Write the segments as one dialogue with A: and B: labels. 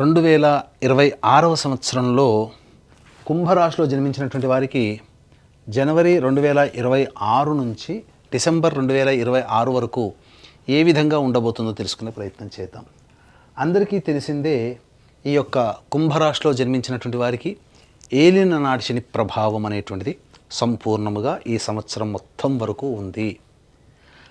A: రెండు వేల ఇరవై ఆరవ సంవత్సరంలో కుంభరాశిలో జన్మించినటువంటి వారికి జనవరి రెండు వేల ఇరవై ఆరు నుంచి డిసెంబర్ రెండు వేల ఇరవై ఆరు వరకు ఏ విధంగా ఉండబోతుందో తెలుసుకునే ప్రయత్నం చేద్దాం. అందరికీ తెలిసిందే ఈ యొక్క కుంభరాశిలో జన్మించినటువంటి వారికి ఏలిన నాటి శని ప్రభావం అనేటువంటిది సంపూర్ణముగా ఈ సంవత్సరం మొత్తం వరకు ఉంది.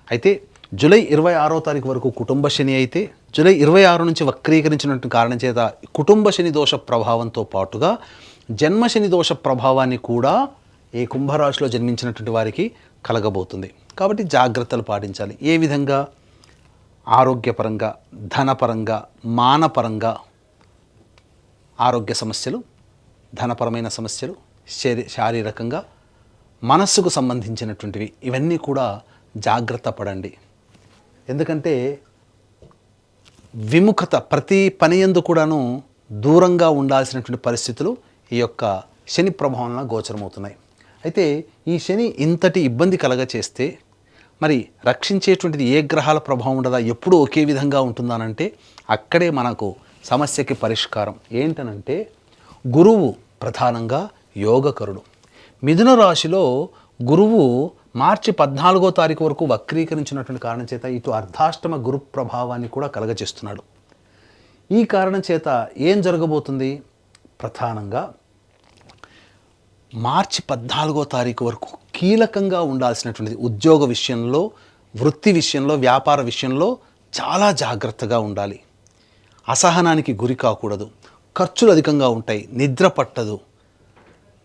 A: అయితే జూలై ఇరవై ఆరో తారీఖు వరకు కుటుంబ శని అయితే జూలై ఇరవై ఆరు నుంచి వక్రీకరించినటువంటి కారణం చేత కుటుంబ శని దోష ప్రభావంతో పాటుగా జన్మ శని దోష ప్రభావాన్ని కూడా ఈ కుంభరాశిలో జన్మించినటువంటి వారికి కలగబోతుంది. కాబట్టి జాగ్రత్తలు పాటించాలి. ఏ విధంగా? ఆరోగ్యపరంగా ధనపరంగా మానపరంగా ఆరోగ్య సమస్యలు ధనపరమైన సమస్యలు శరీ శారీరకంగా మనస్సుకు సంబంధించినటువంటివి ఇవన్నీ కూడా జాగ్రత్త పడండి. ఎందుకంటే విముఖత ప్రతి పని ఎందు కూడాను దూరంగా ఉండాల్సినటువంటి పరిస్థితులు ఈ యొక్క శని ప్రభావంలో గోచరమవుతున్నాయి. అయితే ఈ శని ఇంతటి ఇబ్బంది కలగ చేస్తే మరి రక్షించేటువంటిది ఏ గ్రహాల ప్రభావం ఉండదా ఎప్పుడూ ఒకే విధంగా ఉంటుందానంటే అక్కడే మనకు సమస్యకి పరిష్కారం ఏంటనంటే గురువు ప్రధానంగా యోగకరుడు. మిథున రాశిలో గురువు మార్చి పద్నాలుగో తారీఖు వరకు వక్రీకరించినటువంటి కారణం చేత ఇటు అర్ధాష్టమ గురు ప్రభావాన్ని కూడా కలగజేస్తున్నాడు. ఈ కారణం చేత ఏం జరగబోతుంది? ప్రధానంగా మార్చి పద్నాలుగో తారీఖు వరకు కీలకంగా ఉండాల్సినటువంటిది ఉద్యోగ విషయంలో వృత్తి విషయంలో వ్యాపార విషయంలో చాలా జాగ్రత్తగా ఉండాలి. అసహనానికి గురి కాకూడదు. ఖర్చులు అధికంగా ఉంటాయి. నిద్ర పట్టదు.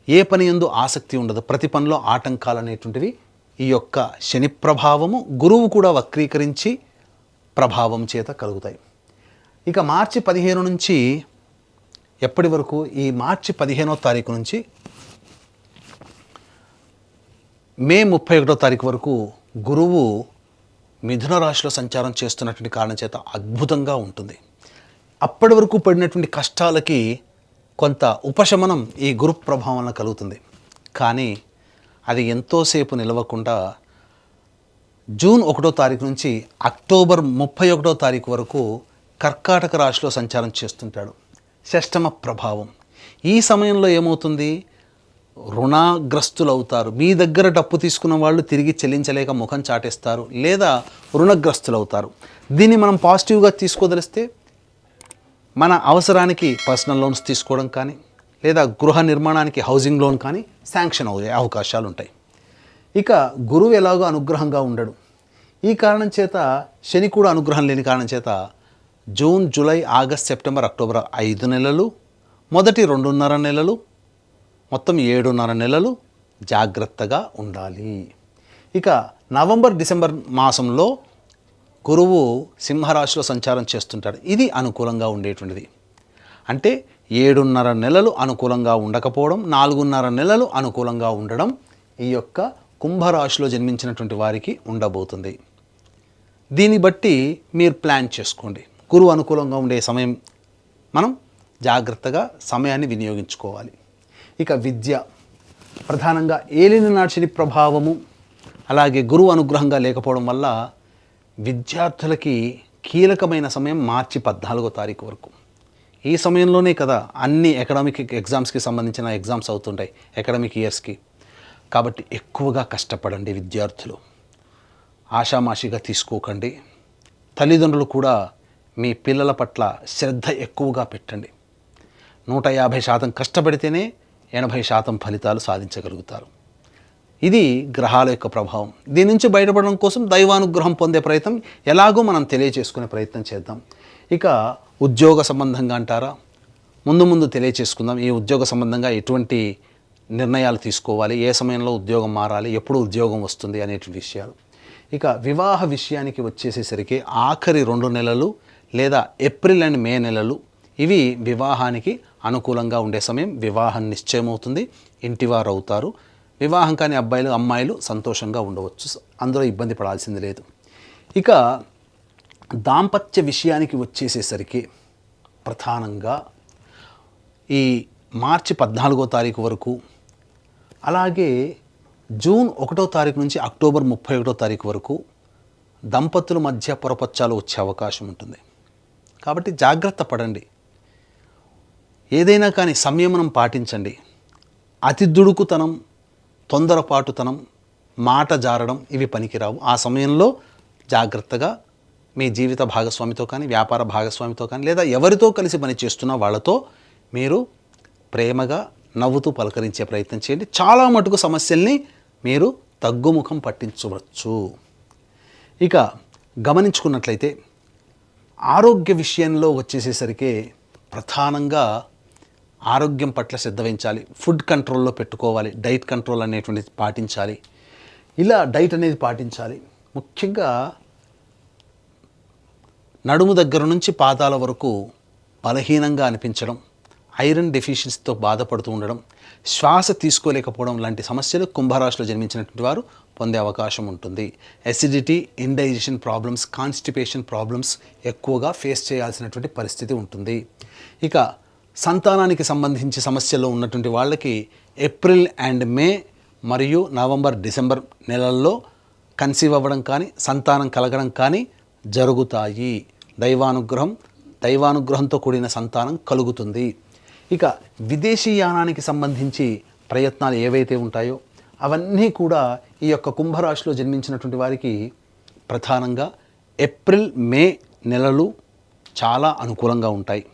A: ఏ పని ఎందు ఆసక్తి ఉండదు. ప్రతి పనిలో ఆటంకాలు అనేటువంటివి ఈ యొక్క శని ప్రభావము గురువు కూడా వక్రీకరించి ప్రభావం చేత కలుగుతాయి. ఇక మార్చి పదిహేను నుంచి ఎప్పటి వరకు ఈ మార్చి పదిహేనో తారీఖు నుంచి మే ముప్పై ఒకటో తారీఖు వరకు గురువు మిథున రాశిలో సంచారం చేస్తున్నటువంటి కారణం చేత అద్భుతంగా ఉంటుంది. అప్పటి వరకు పడినటువంటి కష్టాలకి కొంత ఉపశమనం ఈ గురు ప్రభావం వలన కలుగుతుంది. కానీ అది ఎంతోసేపు నిలవకుండా జూన్ ఒకటో తారీఖు నుంచి అక్టోబర్ ముప్పై ఒకటో తారీఖు వరకు కర్కాటక రాశిలో సంచారం చేస్తుంటాడు. షష్టమ ప్రభావం. ఈ సమయంలో ఏమవుతుంది? రుణగ్రస్తులు అవుతారు మీ దగ్గర డప్పు తీసుకున్న వాళ్ళు తిరిగి చెల్లించలేక ముఖం చాటేస్తారు లేదా రుణగ్రస్తులు అవుతారు దీన్ని మనం పాజిటివ్గా తీసుకోదలిస్తే మన అవసరానికి పర్సనల్ లోన్స్ తీసుకోవడం కానీ లేదా గృహ నిర్మాణానికి హౌసింగ్ లోన్ కానీ శాంక్షన్ అయ్యే అవకాశాలు ఉంటాయి. ఇక గురువు ఎలాగో అనుగ్రహంగా ఉండడు. ఈ కారణం చేత శని కూడా అనుగ్రహం లేని కారణం చేత June July August September October ఐదు నెలలు మొదటి రెండున్నర నెలలు మొత్తం ఏడున్నర నెలలు జాగ్రత్తగా ఉండాలి. ఇక నవంబర్ డిసెంబర్ మాసంలో గురువు సింహరాశిలో సంచారం చేస్తుంటాడు. ఇది అనుకూలంగా ఉండేటువంటిది. అంటే ఏడున్నర నెలలు అనుకూలంగా ఉండకపోవడం నాలుగున్నర నెలలు అనుకూలంగా ఉండడం ఈ యొక్క కుంభరాశిలో జన్మించినటువంటి వారికి ఉండబోతుంది. దీన్ని బట్టి మీరు ప్లాన్ చేసుకోండి. గురువు అనుకూలంగా ఉండే సమయం మనం జాగ్రత్తగా సమయాన్ని వినియోగించుకోవాలి. ఇక విద్య ప్రధానంగా ఏలిన నాటిని ప్రభావము అలాగే గురువు అనుగ్రహంగా లేకపోవడం వల్ల విద్యార్థులకి కీలకమైన సమయం మార్చి పద్నాలుగో తారీఖు వరకు. ఈ సమయంలోనే కదా అన్ని అకాడమిక్ ఎగ్జామ్స్కి సంబంధించిన ఎగ్జామ్స్ అవుతుంటాయి అకాడమిక్ ఇయర్స్కి కాబట్టి ఎక్కువగా కష్టపడండి విద్యార్థులు. ఆషామాషిగా తీసుకోకండి. తల్లిదండ్రులు కూడా మీ పిల్లల పట్ల శ్రద్ధ ఎక్కువగా పెట్టండి. నూట యాభై శాతం కష్టపడితేనే ఎనభై శాతం ఫలితాలు సాధించగలుగుతారు. ఇది గ్రహాల యొక్క ప్రభావం. దీని నుంచి బయటపడడం కోసం దైవానుగ్రహం పొందే ప్రయత్నం ఎలాగో మనం తెలియచేసుకునే ప్రయత్నం చేద్దాం. ఇక ఉద్యోగ సంబంధంగా అంటారా? ముందు ముందు తెలియచేసుకుందాం. ఈ ఉద్యోగ సంబంధంగా ఎటువంటి నిర్ణయాలు తీసుకోవాలి? ఏ సమయంలో ఉద్యోగం మారాలి? ఎప్పుడు ఉద్యోగం వస్తుంది? అనేటువంటి విషయాలు. ఇక వివాహ విషయానికి వచ్చేసేసరికి ఆఖరి రెండు నెలలు లేదా ఏప్రిల్ అండ్ మే నెలలు ఇవి వివాహానికి అనుకూలంగా ఉండే సమయం. వివాహం నిశ్చయమవుతుంది. ఇంటివారు అవుతారు. వివాహం కాని అబ్బాయిలు అమ్మాయిలు సంతోషంగా ఉండవచ్చు. అందులో ఇబ్బంది పడాల్సింది లేదు. ఇక దాంపత్య విషయానికి వచ్చేసేసరికి ప్రధానంగా ఈ మార్చి పద్నాలుగో తారీఖు వరకు అలాగే జూన్ ఒకటో తారీఖు నుంచి అక్టోబర్ ముప్పై ఒకటో తారీఖు వరకు దంపతుల మధ్య పొరపచ్చాలు వచ్చే అవకాశం ఉంటుంది. కాబట్టి జాగ్రత్త పడండి. ఏదైనా కానీ సంయమనం పాటించండి. అతి దుడుకుతనం తొందరపాటుతనం మాట జారడం ఇవి పనికిరావు. ఆ సమయంలో జాగ్రత్తగా మీ జీవిత భాగస్వామితో కానీ వ్యాపార భాగస్వామితో కానీ లేదా ఎవరితో కలిసి పని చేస్తున్న వాళ్ళతో మీరు ప్రేమగా నవ్వుతూ పలకరించే ప్రయత్నం చేయండి. చాలా మటుకు సమస్యల్ని మీరు తగ్గుముఖం పట్టించవచ్చు. ఇక గమనించుకున్నట్లయితే ఆరోగ్య విషయంలో వచ్చేసేసరికి ప్రధానంగా ఆరోగ్యం పట్ల శ్రద్ధ వహించాలి. ఫుడ్ కంట్రోల్లో పెట్టుకోవాలి. డైట్ కంట్రోల్ అనేటువంటిది పాటించాలి. ఇలా డైట్ అనేది పాటించాలి. ముఖ్యంగా నడుము దగ్గర నుంచి పాదాల వరకు బలహీనంగా అనిపించడం ఐరన్ డెఫిషియన్సీతో బాధపడుతూ ఉండడం శ్వాస తీసుకోలేకపోవడం లాంటి సమస్యలు కుంభరాశిలో జన్మించినటువంటి వారు పొందే అవకాశం ఉంటుంది. Acidity indigestion problems constipation problems ఎక్కువగా ఫేస్ చేయాల్సినటువంటి పరిస్థితి ఉంటుంది. ఇక సంతానానికి సంబంధించి సమస్యల్లో ఉన్నటువంటి వాళ్ళకి ఏప్రిల్ అండ్ మే మరియు నవంబర్ డిసెంబర్ నెలల్లో కన్సీవ్ అవ్వడం కానీ సంతానం కలగడం కానీ జరుగుతాయి. దైవానుగ్రహం దైవానుగ్రహంతో కూడిన సంతానం కలుగుతుంది. ఇక విదేశీయానానికి సంబంధించి ప్రయత్నాలు ఏవైతే ఉంటాయో అవన్నీ కూడా ఈ యొక్క కుంభరాశిలో జన్మించినటువంటి వారికి ప్రధానంగా ఏప్రిల్ మే నెలలు చాలా అనుకూలంగా ఉంటాయి.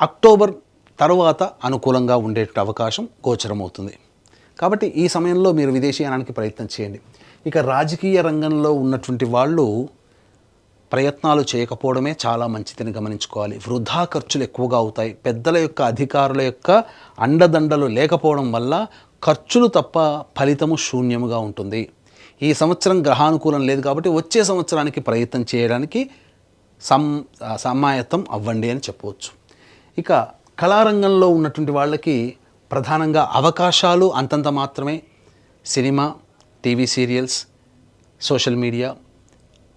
A: అక్టోబర్ తర్వాత అనుకూలంగా ఉండే అవకాశం గోచరమవుతుంది. కాబట్టి ఈ సమయంలో మీరు విదేశీయానానికి ప్రయత్నం చేయండి. ఇక రాజకీయ రంగంలో ఉన్నటువంటి వాళ్ళు ప్రయత్నాలు చేయకపోవడమే చాలా మంచిదని గమనించుకోవాలి. వృధా ఖర్చులు ఎక్కువగా అవుతాయి. పెద్దల యొక్క అధికారుల యొక్క అండదండలు లేకపోవడం వల్ల ఖర్చులు తప్ప ఫలితము శూన్యముగా ఉంటుంది. ఈ సంవత్సరం గ్రహానుకూలం లేదు కాబట్టి వచ్చే సంవత్సరానికి ప్రయత్నం చేయడానికి సం సమాయత్తం అవ్వండి అని చెప్పవచ్చు. ఇక కళారంగంలో ఉన్నటువంటి వాళ్ళకి ప్రధానంగా అవకాశాలు అంతంత మాత్రమే. Cinema TV serials social media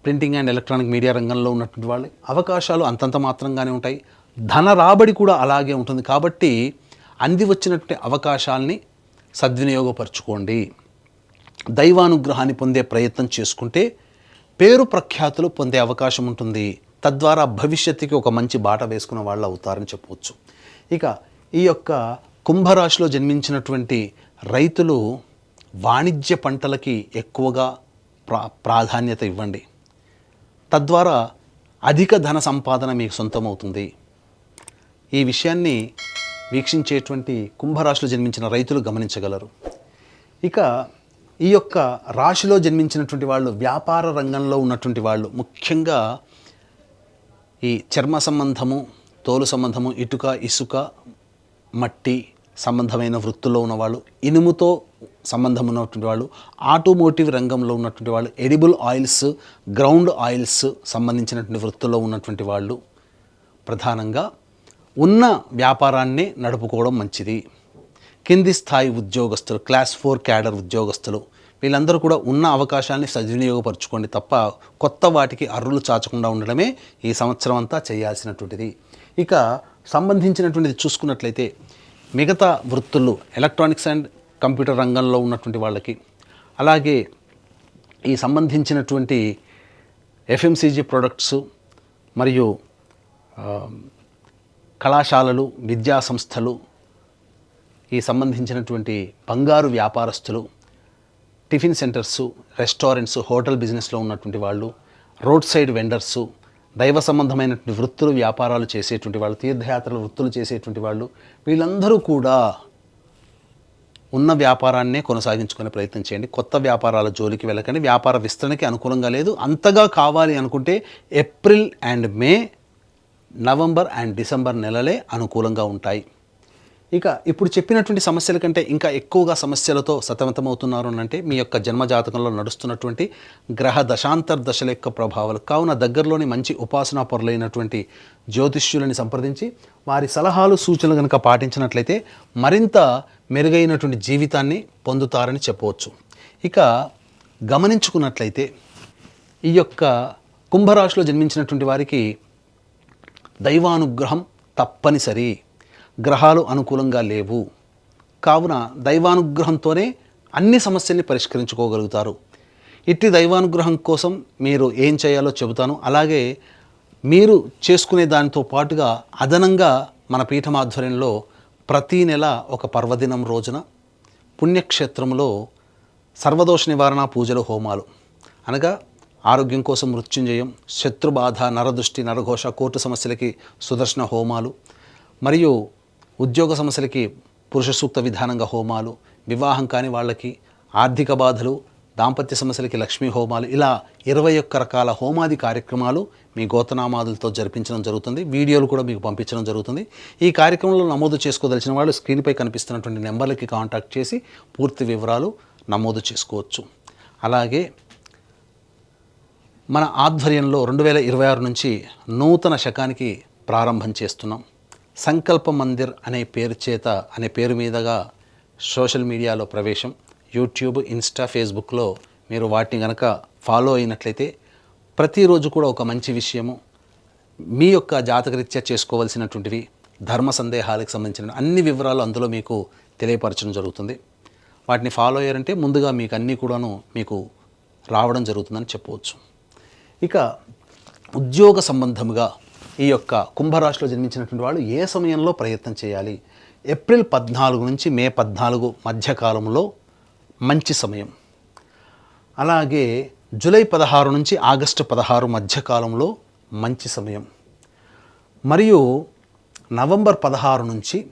A: printing and electronic media రంగంలో ఉన్నటువంటి వాళ్ళు. అవకాశాలు అంతంత మాత్రంగానే ఉంటాయి. ధన రాబడి కూడా అలాగే ఉంటుంది కాబట్టి అంది వచ్చినటువంటి అవకాశాల్ని సద్వినియోగపరచుకోండి. దైవానుగ్రహాన్ని పొందే ప్రయత్నం చేసుకుంటే పేరు ప్రఖ్యాతులు పొందే అవకాశం ఉంటుంది. తద్వారా భవిష్యత్తుకి ఒక మంచి బాట వేసుకున్న వాళ్ళు అవుతారని చెప్పవచ్చు. ఇక ఈ యొక్క కుంభరాశిలో జన్మించినటువంటి రైతులు వాణిజ్య పంటలకి ఎక్కువగా ప్రా ప్రాధాన్యత ఇవ్వండి. తద్వారా అధిక ధన సంపాదన మీకు సొంతమవుతుంది. ఈ విషయాన్ని వీక్షించేటువంటి కుంభరాశిలో జన్మించిన రైతులు గమనించగలరు. ఇక ఈ యొక్క రాశిలో జన్మించినటువంటి వాళ్ళు వ్యాపార రంగంలో ఉన్నటువంటి వాళ్ళు ముఖ్యంగా ఈ చర్మ సంబంధము తోలు సంబంధము ఇటుక ఇసుక మట్టి సంబంధమైన వృత్తుల్లో ఉన్నవాళ్ళు ఇనుముతో సంబంధం ఉన్నటువంటి వాళ్ళు ఆటోమోటివ్ రంగంలో ఉన్నటువంటి వాళ్ళు ఎడిబుల్ ఆయిల్స్ గ్రౌండ్ ఆయిల్స్ సంబంధించినటువంటి వృత్తుల్లో ఉన్నటువంటి వాళ్ళు ప్రధానంగా ఉన్న వ్యాపారాన్ని నడుపుకోవడం మంచిది. కింది స్థాయి ఉద్యోగస్తులు క్లాస్ ఫోర్ క్యాడర్ ఉద్యోగస్తులు వీళ్ళందరూ కూడా ఉన్న అవకాశాన్ని సద్వినియోగపరచుకోండి తప్ప కొత్త వాటికి అర్రులు చాచకుండా ఉండడమే ఈ సంవత్సరం అంతా చేయాల్సినటువంటిది. ఇక సంబంధించినటువంటిది చూసుకున్నట్లయితే మిగతా వృత్తులు ఎలక్ట్రానిక్స్ అండ్ కంప్యూటర్ రంగంలో ఉన్నటువంటి వాళ్ళకి. అలాగే ఈ సంబంధించినటువంటి ఎఫ్ఎంసీజీ ప్రొడక్ట్స్ మరియు కళాశాలలు విద్యా సంస్థలు ఈ సంబంధించినటువంటి బంగారు వ్యాపారస్తులు టిఫిన్ సెంటర్స్ రెస్టారెంట్స్ హోటల్ బిజినెస్లో ఉన్నటువంటి వాళ్ళు రోడ్ సైడ్ వెండర్సు దైవ సంబంధమైనటువంటి వృత్తులు వ్యాపారాలు చేసేటువంటి వాళ్ళు తీర్థయాత్రలు వృత్తులు చేసేటువంటి వాళ్ళు వీళ్ళందరూ కూడా ఉన్న వ్యాపారాన్నే కొనసాగించుకునే ప్రయత్నం చేయండి. కొత్త వ్యాపారాల జోలికి వెళ్ళకండి. వ్యాపార విస్తరణకి అనుకూలంగా లేదు. అంతగా కావాలి అనుకుంటే April and May November and December నెలలే అనుకూలంగా ఉంటాయి. ఇక ఇప్పుడు చెప్పినటువంటి సమస్యల కంటే ఇంకా ఎక్కువగా సమస్యలతో సతమతమవుతున్నారు అంటే మీ యొక్క జన్మజాతకంలో నడుస్తున్నటువంటి గ్రహ దశాంతర్ దశల యొక్క ప్రభావాలు. కావున దగ్గరలోని మంచి ఉపాసనా పరులైనటువంటి జ్యోతిష్యులని సంప్రదించి వారి సలహాలు సూచనలు కనుక పాటించినట్లయితే మరింత మెరుగైనటువంటి జీవితాన్ని పొందుతారని చెప్పవచ్చు. ఇక గమనించుకున్నట్లయితే ఈ యొక్క కుంభరాశిలో జన్మించినటువంటి వారికి దైవానుగ్రహం తప్పనిసరి. గ్రహాలు అనుకూలంగా లేవు. కావున దైవానుగ్రహంతోనే అన్ని సమస్యల్ని పరిష్కరించుకోగలుగుతారు. ఇట్టి దైవానుగ్రహం కోసం మీరు ఏం చేయాలో చెబుతాను. అలాగే మీరు చేసుకునే దానితో పాటుగా అదనంగా మన పీఠం ఆధ్వర్యంలో ప్రతీ నెల ఒక పర్వదినం రోజున పుణ్యక్షేత్రంలో సర్వదోష నివారణ పూజలు హోమాలు. అనగా ఆరోగ్యం కోసం మృత్యుంజయం శత్రుబాధ నరదృష్టి నరఘోష కోర్టు సమస్యలకి సుదర్శన హోమాలు. మరియు ఉద్యోగ సమస్యలకి పురుష సూక్త విధానంగా హోమాలు వివాహం కాని వాళ్ళకి ఆర్థిక బాధలు దాంపత్య సమస్యలకి లక్ష్మీ హోమాలు ఇలా ఇరవై ఒక్క రకాల హోమాది కార్యక్రమాలు మీ గోతనామాదులతో జరిపించడం జరుగుతుంది. వీడియోలు కూడా మీకు పంపించడం జరుగుతుంది. ఈ కార్యక్రమంలో నమోదు చేసుకోదలిచిన వాళ్ళు స్క్రీన్పై కనిపిస్తున్నటువంటి నెంబర్లకి కాంటాక్ట్ చేసి పూర్తి వివరాలు నమోదు చేసుకోవచ్చు. అలాగే మన ఆధ్వర్యంలో రెండు వేల ఇరవై ఆరు నుంచి నూతన శకానికి ప్రారంభం చేస్తున్నాం. సంకల్ప మందిర్ అనే పేరు చేత అనే పేరు మీదుగా సోషల్ మీడియాలో ప్రవేశం. యూట్యూబ్ ఇన్స్టా ఫేస్బుక్లో మీరు వాటిని కనుక ఫాలో అయినట్లయితే ప్రతిరోజు కూడా ఒక మంచి విషయము. మీ యొక్క జాతకరీత్యా చేసుకోవాల్సినటువంటివి ధర్మ సందేహాలకు సంబంధించిన అన్ని వివరాలు అందులో మీకు తెలియపరచడం జరుగుతుంది. వాటిని ఫాలో అయ్యారంటే ముందుగా మీకు అన్నీ కూడాను మీకు రావడం జరుగుతుందని చెప్పవచ్చు. ఇక ఉద్యోగ సంబంధముగా ఈ యొక్క కుంభరాశిలో జన్మించినటువంటి వాళ్ళు ఏ సమయంలో ప్రయత్నం చేయాలి? ఏప్రిల్ పద్నాలుగు నుంచి మే పద్నాలుగు మధ్యకాలంలో మంచి సమయం. అలాగే జూలై పదహారు నుంచి ఆగస్టు పదహారు మధ్యకాలంలో మంచి సమయం. మరియు నవంబర్ పదహారు నుంచి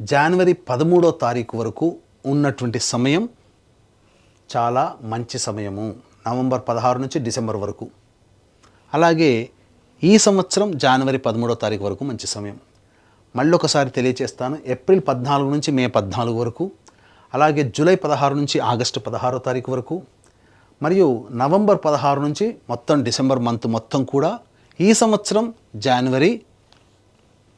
A: జనవరి పదమూడో తారీఖు వరకు ఉన్నటువంటి సమయం చాలా మంచి సమయము. నవంబర్ పదహారు నుంచి డిసెంబర్ వరకు. అలాగే ఈ సంవత్సరం జనవరి పదమూడో తారీఖు వరకు మంచి సమయం. మళ్ళీ ఒకసారి తెలియచేస్తాను ఏప్రిల్ పద్నాలుగు నుంచి మే పద్నాలుగు వరకు అలాగే జూలై పదహారు నుంచి ఆగస్టు పదహారో తారీఖు వరకు మరియు నవంబర్ పదహారు నుంచి మొత్తం డిసెంబర్ మంత్ మొత్తం కూడా ఈ సంవత్సరం జనవరి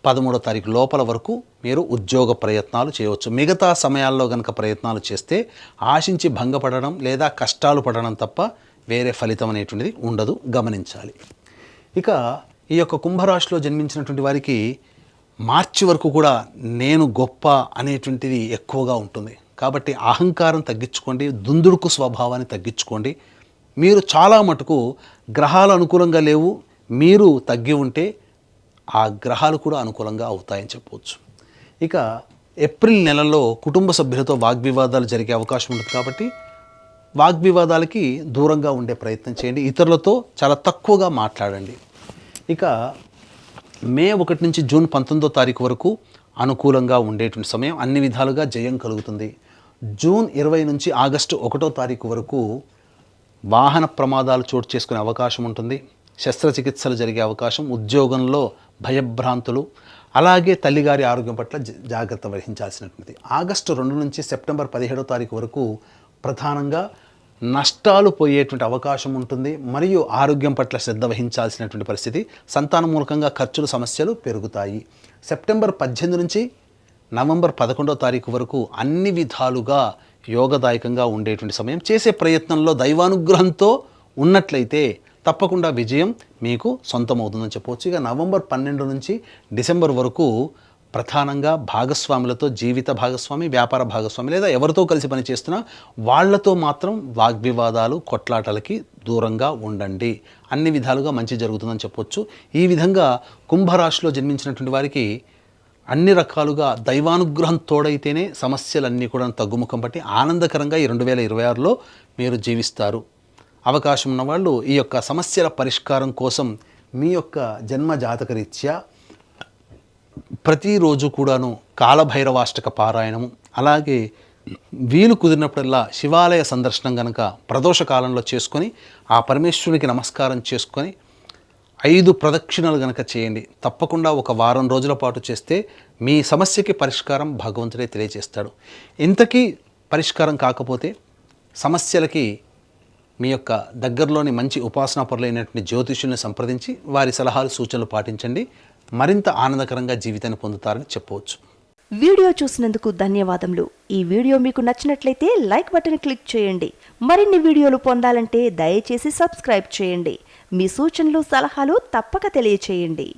A: పదమూడో తారీఖు లోపల వరకు మీరు ఉద్యోగ ప్రయత్నాలు చేయవచ్చు. మిగతా సమయాల్లో కనుక ప్రయత్నాలు చేస్తే ఆశించి భంగపడడం లేదా కష్టాలు పడడం తప్ప వేరే ఫలితం అనేటువంటిది ఉండదు. గమనించాలి. ఇక ఈ యొక్క కుంభరాశిలో జన్మించినటువంటి వారికి మార్చి వరకు కూడా నేను గొప్ప అనేటువంటిది ఎక్కువగా ఉంటుంది. కాబట్టి అహంకారం తగ్గించుకోండి దుందుడుకు స్వభావాన్ని తగ్గించుకోండి. మీరు చాలా మటుకు గ్రహాలు అనుకూలంగా లేవు మీరు తగ్గి ఉంటే ఆ గ్రహాలు కూడా అనుకూలంగా అవుతాయని చెప్పవచ్చు. ఇక ఏప్రిల్ నెలలో కుటుంబ సభ్యులతో వాగ్వివాదాలు జరిగే అవకాశం ఉంటుంది కాబట్టి వాగ్వివాదాలకి దూరంగా ఉండే ప్రయత్నం చేయండి. ఇతరులతో చాలా తక్కువగా మాట్లాడండి. ఇక మే ఒకటి నుంచి జూన్ పంతొమ్మిదో తారీఖు వరకు అనుకూలంగా ఉండేటువంటి సమయం అన్ని విధాలుగా జయం కలుగుతుంది. జూన్ ఇరవై నుంచి ఆగస్టు ఒకటో తారీఖు వరకు వాహన ప్రమాదాలు చోటు చేసుకునే అవకాశం ఉంటుంది. శస్త్రచికిత్సలు జరిగే అవకాశం ఉద్యోగంలో భయభ్రాంతులు అలాగే తల్లిగారి ఆరోగ్యం పట్ల జాగ్రత్త వహించాల్సినటువంటిది. ఆగస్టు రెండు నుంచి సెప్టెంబర్ పదిహేడో తారీఖు వరకు ప్రధానంగా నష్టాలు పోయేటువంటి అవకాశం ఉంటుంది మరియు ఆరోగ్యం పట్ల శ్రద్ధ వహించాల్సినటువంటి పరిస్థితి సంతాన మూలకంగా ఖర్చులు సమస్యలు పెరుగుతాయి. సెప్టెంబర్ పద్దెనిమిది నుంచి నవంబర్ పదకొండో తారీఖు వరకు అన్ని విధాలుగా యోగదాయకంగా ఉండేటువంటి సమయం. చేసే ప్రయత్నంలో దైవానుగ్రహంతో ఉన్నట్లయితే తప్పకుండా విజయం మీకు సొంతమవుతుందని చెప్పవచ్చు ఇక నవంబర్ పన్నెండు నుంచి డిసెంబర్ వరకు ప్రధానంగా భాగస్వాములతో జీవిత భాగస్వామి వ్యాపార భాగస్వామి లేదా ఎవరితో కలిసి పనిచేస్తున్నా వాళ్ళతో మాత్రం వాగ్వివాదాలు కొట్లాటలకి దూరంగా ఉండండి. అన్ని విధాలుగా మంచి జరుగుతుందని చెప్పొచ్చు. ఈ విధంగా కుంభరాశిలో జన్మించినటువంటి వారికి అన్ని రకాలుగా దైవానుగ్రహం తోడైతేనే సమస్యలన్నీ కూడా తగ్గుముఖం పట్టి ఆనందకరంగా ఈ రెండు వేల ఇరవై ఆరులో మీరు జీవిస్తారు. అవకాశం ఉన్నవాళ్ళు ఈ యొక్క సమస్యల పరిష్కారం కోసం మీ యొక్క జన్మ జాతకరీత్యా ప్రతిరోజు కూడాను కాలభైరవాష్టక పారాయణము అలాగే వీలు కుదిరినప్పుడల్లా శివాలయ సందర్శనం గనక ప్రదోష కాలంలో చేసుకొని ఆ పరమేశ్వరునికి నమస్కారం చేసుకొని ఐదు ప్రదక్షిణలు గనక చేయండి. తప్పకుండా ఒక వారం రోజుల పాటు చేస్తే మీ సమస్యకి పరిష్కారం భగవంతుడే తెలియజేస్తాడు. ఇంతకీ పరిష్కారం కాకపోతే సమస్యలకి మీ యొక్క దగ్గరలోని మంచి ఉపాసనా పరులైనటువంటి జ్యోతిష్యుల్ని సంప్రదించి వారి సలహాలు సూచనలు పాటించండి. మరింత ఆనందకరంగా జీవితాన్ని పొందుతారని చెప్పవచ్చు.
B: వీడియో చూసినందుకు ధన్యవాదములు. ఈ వీడియో మీకు నచ్చినట్లయితే లైక్ బటన్ క్లిక్ చేయండి. మరిన్ని వీడియోలు పొందాలంటే దయచేసి సబ్స్క్రైబ్ చేయండి. మీ సూచనలు సలహాలు తప్పక తెలియచేయండి.